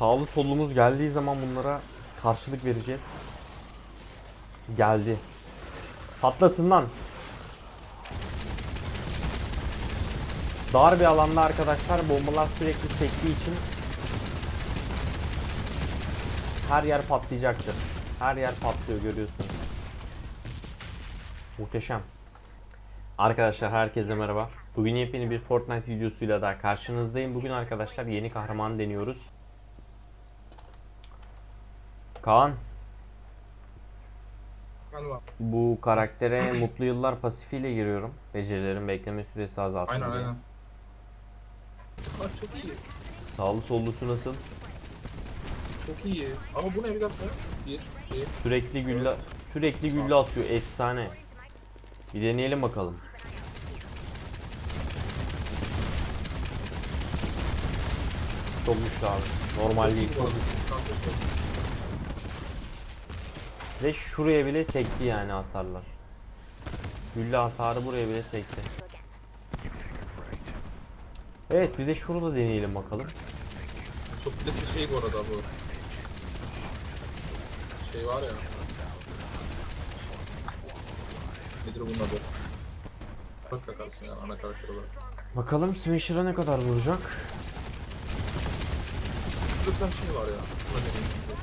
Sağlı solumuz geldiği zaman bunlara karşılık vereceğiz. Geldi. Patlatın lan. Dar bir alanda arkadaşlar bombalar sürekli sektiği için her yer patlayacaktır. Her yer patlıyor görüyorsunuz. Muhteşem. Arkadaşlar herkese merhaba. Bugün yepyeni bir Fortnite videosuyla daha karşınızdayım. Bugün arkadaşlar yeni kahraman deniyoruz. Kaan, Galiba. bu karaktere mutlu yıllar pasifiyle giriyorum. Becerilerin bekleme süresi azalsın Aynen diye. aynen. Aa, çok iyi. Sağlı sollusu nasıl? Çok iyi. Ama bu ne bir dakika? Bir, bir. Sürekli gülle sürekli gülle atıyor. Efsane. Bir deneyelim bakalım. Çok güçlü abi. Normal değil. Ve şuraya bile sekti yani hasarlar. Gülle hasarı buraya bile sekti. Evet bir de şurada deneyelim bakalım. Çok bir şey bu arada bu. Şey var ya. Nedir bunun adı? Bak kakarsın ya ana karakter olarak. Bakalım Smasher'a ne kadar vuracak? Şurada bir tane şey var ya. Şuna deneyim şimdi.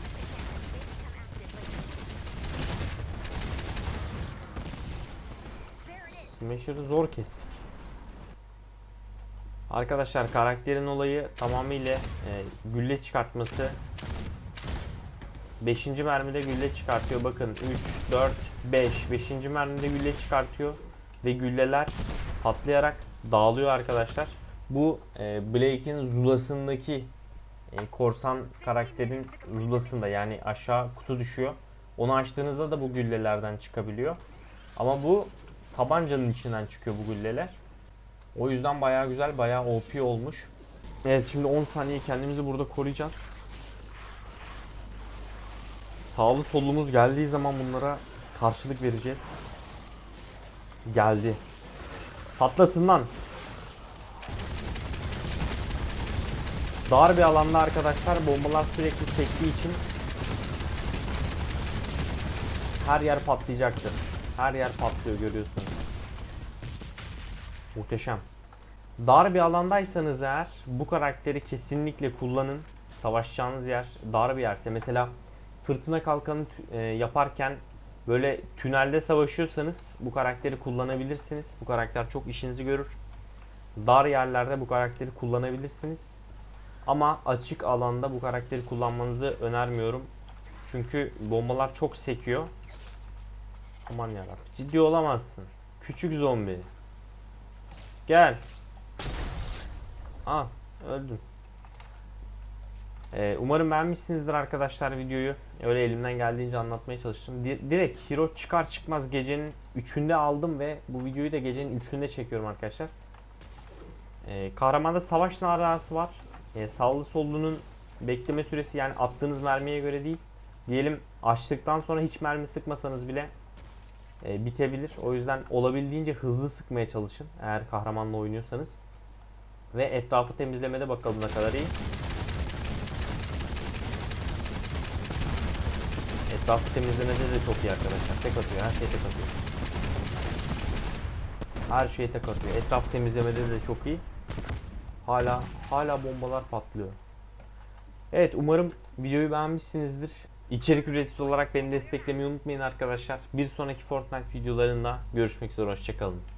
Smasher'ı zor kestik. Arkadaşlar karakterin olayı tamamıyla e, gülle çıkartması. 5. mermide gülle çıkartıyor. Bakın 3, 4, 5. 5. mermide gülle çıkartıyor. Ve gülleler patlayarak dağılıyor arkadaşlar. Bu e, Blake'in zulasındaki e, korsan karakterin zulasında yani aşağı kutu düşüyor. Onu açtığınızda da bu güllelerden çıkabiliyor. Ama bu tabancanın içinden çıkıyor bu gülleler. O yüzden bayağı güzel, bayağı OP olmuş. Evet şimdi 10 saniye kendimizi burada koruyacağız. Sağlı solumuz geldiği zaman bunlara karşılık vereceğiz. Geldi. Patlatın lan. Dar bir alanda arkadaşlar bombalar sürekli sektiği için her yer patlayacaktır. Her yer patlıyor görüyorsunuz. Muhteşem. Dar bir alandaysanız eğer bu karakteri kesinlikle kullanın. Savaşacağınız yer dar bir yerse mesela fırtına kalkanı e, yaparken böyle tünelde savaşıyorsanız bu karakteri kullanabilirsiniz. Bu karakter çok işinizi görür. Dar yerlerde bu karakteri kullanabilirsiniz. Ama açık alanda bu karakteri kullanmanızı önermiyorum. Çünkü bombalar çok sekiyor. Aman yarabbim. Ciddi olamazsın. Küçük zombi. Gel. Ah öldüm. Ee, umarım beğenmişsinizdir arkadaşlar videoyu. Öyle elimden geldiğince anlatmaya çalıştım. Di- direkt hero çıkar çıkmaz gecenin 3'ünde aldım ve bu videoyu da gecenin 3'ünde çekiyorum arkadaşlar. Ee, kahramanda savaş narası var. Ee, sağlı sollunun bekleme süresi yani attığınız mermiye göre değil. Diyelim açtıktan sonra hiç mermi sıkmasanız bile e, bitebilir. O yüzden olabildiğince hızlı sıkmaya çalışın eğer kahramanla oynuyorsanız. Ve etrafı temizlemede bakalım ne kadar iyi. Etrafı temizlemede de çok iyi arkadaşlar. Tek atıyor, her şeye tek atıyor. Her şeye tek atıyor. Etraf temizlemede de çok iyi. Hala hala bombalar patlıyor. Evet umarım videoyu beğenmişsinizdir. İçerik üreticisi olarak beni desteklemeyi unutmayın arkadaşlar. Bir sonraki Fortnite videolarında görüşmek üzere. Hoşçakalın.